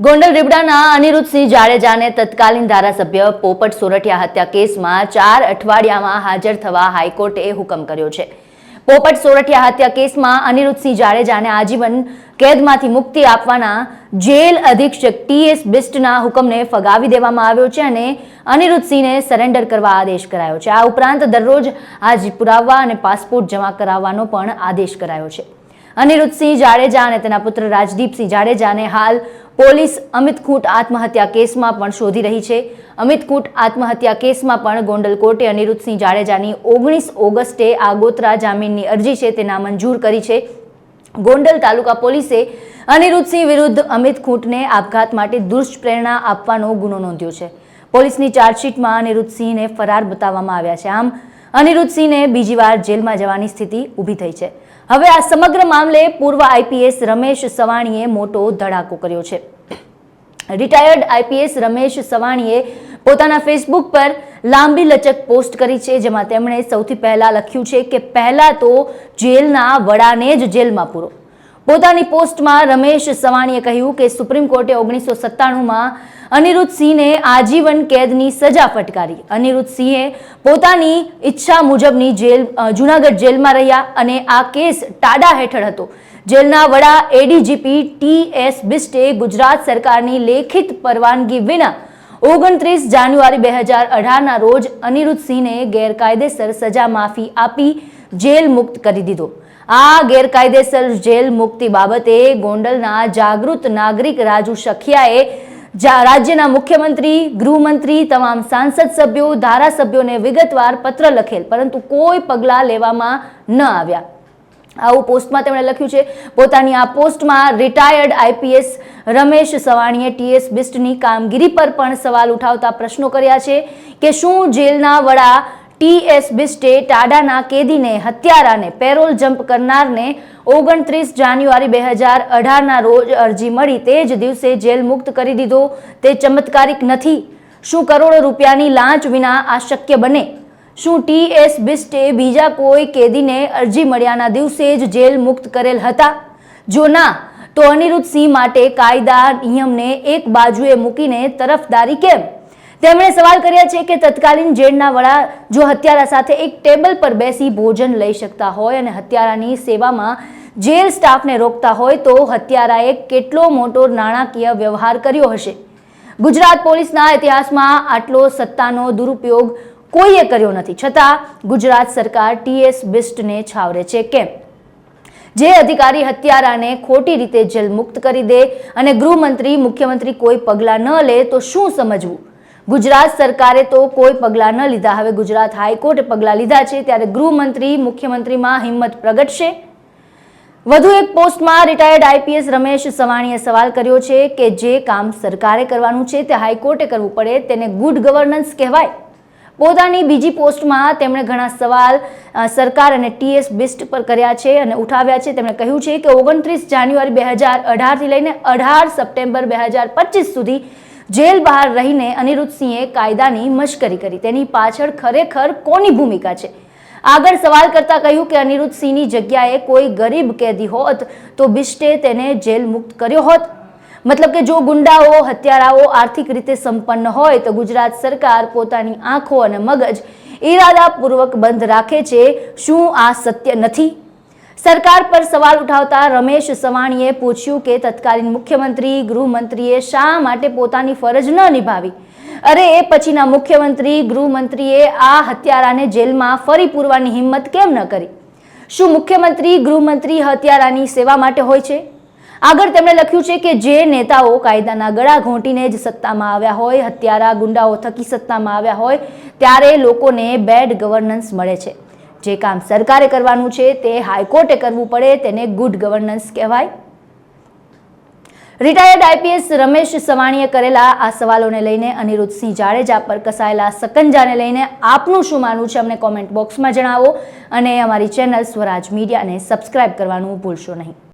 ગોંડલ રીબડાના અનિરુદ્ધસિંહ જાડેજાને તત્કાલીન ધારાસભ્ય પોપટ સોરઠિયા હત્યા કેસમાં ચાર અઠવાડિયામાં હાજર થવા હાઈકોર્ટે હુકમ કર્યો છે. પોપટ સોરઠિયા હત્યા કેસમાં અનિરુદ્ધસિંહ જાડેજાને આજીવન કેદમાંથી મુક્તિ આપવાના જેલ અધિક્ષક ટીએસ બિસ્ટના હુકમને ફગાવી દેવામાં આવ્યો છે અને અનિરુદ્ધસિંહને સરેન્ડર કરવા આદેશ કરાયો છે. આ ઉપરાંત દરરોજ હાજરી પુરાવા અને પાસપોર્ટ જમા કરાવવાનો પણ આદેશ કરાયો છે. અનિરુદ્ધસિંહ જાડેજા અને તેના પુત્ર રાજદીપસિંહ જાડેજાને હાલ પોલીસ અમિત ખૂંટ આત્મહત્યા કેસમાં પણ શોધી રહી છે. અમિત ખૂંટ આત્મહત્યા કેસમાં પણ ગોંડલ કોર્ટે અનિરુદ્ધસિંહ જાડેજાની ઓગણીસ ઓગસ્ટે આગોતરા જામીનની અરજી છે તેના મંજૂર કરી છે. ગોંડલ તાલુકા પોલીસે અનિરુદ્ધસિંહ વિરુદ્ધ અમિત ખૂંટને આપઘાત માટે દુષ્પ્રેરણા આપવાનો ગુનો નોંધ્યો છે. પોલીસની ચાર્જશીટમાં અનિરુદ્ધસિંહને ફરાર બતાવવામાં આવ્યા છે. આમ, અનિરુદ્ધસિંહને બીજી વાર જેલમાં જવાની સ્થિતિ ઊભી થઈ છે. હવે આ સમગ્ર મામલે પૂર્વ આઈપીએસ રમેશ સવાણીએ મોટો ધડાકો કર્યો છે. રિટાયર્ડ આઈપીએસ રમેશ સવાણીએ પોતાના ફેસબુક પર લાંબી લચક પોસ્ટ કરી છે, જેમાં તેમણે સૌથી પહેલા લખ્યું છે કે પહેલા તો જેલના વડાને જ જેલમાં પૂરો. પોતાની પોસ્ટમાં રમેશ સવાણીએ કહ્યું કે સુપ્રીમ કોર્ટે ઓગણીસો સત્તાણુંમાં અનિરુદ્ધસિંહને આજીવન કેદની સજા ફટકારી. અનિરુદ્ધસિંહે પોતાની ઈચ્છા મુજબની જેલ જૂનાગઢ જેલમાં રહ્યા અને આ કેસ ટાડા હેઠળ હતો. જેલના વડા એડીજીપી ટી એસ બિસ્ટે ગુજરાત સરકારની લેખિત પરવાનગી વિના ઓગણત્રીસ જાન્યુઆરી બે હજાર અઢારના રોજ અનિરુદ્ધસિંહને ગેરકાયદેસર સજા માફી આપી જેલ મુક્ત કરી દીધો. આ ગેરકાયદેસર જેલ મુક્તિ બાબતે ગોંડલના જાગૃત નાગરિક રાજુ સખિયાએ રાજ્યના મુખ્યમંત્રી, ગૃહમંત્રી, તમામ સાંસદ સભ્યો, ધારાસભ્યોને વિગતવાર પત્ર લખેલ, પરંતુ કોઈ પગલાં લેવામાં ન આવ્યા. આવું પોસ્ટમાં તેમણે લખ્યું છે, પોતાની આ પોસ્ટમાં રિટાયર્ડ આઈપીએસ રમેશ સવાણીએ ટીએસ બિસ્ટની કામગીરી પર પણ સવાલ ઉઠાવતા પ્રશ્નો કર્યા છે કે શું જેલના વડા ટીએસ બિસ્ટે ટાડાના કેદીને હત્યારાને પેરોલ જમ્પ કરનારને ઓગણત્રીસ જાન્યુઆરી બે હજાર અઢારના રોજ અરજી મળી. તે જ દિવસે જેલ મુક્ત કરી દીધો. તે ચમત્કારિક નથી. શું કરોડો રૂપિયાની લાંચ વિના આ શક્ય બને? શું ટીએસ બિસ્ટે બીજા કોઈ કેદીને અરજી મળ્યાના દિવસે જ જેલ મુક્ત કરેલ હતા? જો ના, તો અનિરુદ્ધ સિંહ માટે કાયદા નિયમને એક બાજુએ મૂકીને તરફદારી કેમ? તેમણે સવાલ કર્યા છે કે તત્કાલીન જેલના વડા જો હત્યારા સાથે એક ટેબલ પર બેસી ભોજન લઈ શકતા હોય અને હત્યારાની સેવામાં જેલ સ્ટાફને રોકતા હોય તો હત્યારાએ કેટલો મોટો નાણાકીય વ્યવહાર કર્યો હશે? ગુજરાત પોલીસના ઇતિહાસમાં આટલો સત્તાનો દુરુપયોગ કોઈએ કર્યો નથી. છતાં ગુજરાત સરકાર ટીએસ બિસ્ટને છાવરે છે કેમ જે અધિકારી હત્યારાને ખોટી રીતે જેલ મુક્ત કરી દે અને ગૃહમંત્રી, મુખ્યમંત્રી કોઈ પગલાં ન લે તો શું સમજવું? ગુજરાત સરકારે તો કોઈ પગલાં ન લીધા. હવે ગુજરાત હાઈકોર્ટે પગલાં લીધા છે ત્યારે ગૃહમંત્રી, મુખ્યમંત્રીમાં હિંમત પ્રગટશે. વધુ એક પોસ્ટમાં રિટાયર્ડ આઈપીએસ રમેશ સવાણીએ સવાલ કર્યો છે કે જે કામ સરકારે કરવાનું છે તે હાઈકોર્ટે કરવું પડે, તેને ગુડ ગવર્નન્સ કહેવાય. પોતાની બીજી પોસ્ટમાં તેમણે ઘણા સવાલ સરકાર અને ટીએસ બિસ્ટ પર કર્યા છે અને ઉઠાવ્યા છે. તેમણે કહ્યું છે કે ઓગણત્રીસ જાન્યુઆરી બે હજાર અઢારથી લઈને અઢાર સપ્ટેમ્બર બે હજાર પચીસ સુધી જેલ બહાર રહીને અનિરુદ્ધસિંહે કાયદાની મશ્કરી કરી. તેની પાછળ ખરેખર કોની ભૂમિકા છે? આગળ સવાલ કરતા કહ્યું કે અનિરુદ્ધસિંહની જગ્યાએ કોઈ ગરીબ કેદી હોત તો બિસ્ટે તેને જેલ મુક્ત કર્યો હોત. મતલબ કે જો ગુંડાઓ, હત્યારાઓ આર્થિક રીતે સંપન્ન હોય તો ગુજરાત સરકાર પોતાની આંખો અને મગજ ઈરાદાપૂર્વક બંધ રાખે છે. શું આ સત્ય નથી? સરકાર પર સવાલ ઉઠાવતા રમેશ સવાણીએ પૂછ્યું કે તત્કાલીન મુખ્યમંત્રી, ગૃહમંત્રીએ શા માટે પોતાની ફરજ ન નિભાવી? અરે, એ પછીના મુખ્યમંત્રી, ગૃહમંત્રીએ આ હત્યારાને જેલમાં ફરી પૂરવાની હિંમત કેમ ન કરી? શું મુખ્યમંત્રી, ગૃહમંત્રી હત્યારાની સેવા માટે હોય છે? આગળ તેમણે લખ્યું છે કે જે નેતાઓ કાયદાના ગળા ઘોંટીને જ સત્તામાં આવ્યા હોય, હત્યારા ગુંડાઓ થકી સત્તામાં આવ્યા હોય, ત્યારે લોકોને બેડ ગવર્નન્સ મળે છે. જે કામ સરકારે કરવાનું છે તે હાઈકોર્ટે કરવું પડે, તેને ગુડ ગવર્નન્સ કહેવાય. રિટાયર્ડ આઈપીએસ રમેશ સવાણીએ કરેલા આ સવાલોને લઈને અનિરુદ્ધસિંહ જાડેજા પર કસાયેલા સકંજાને લઈને આપનું શું માનવું છે અમને કોમેન્ટ બોક્સમાં જણાવો અને અમારી ચેનલ સ્વરાજ મીડિયાને સબસ્ક્રાઇબ કરવાનું ભૂલશો નહીં.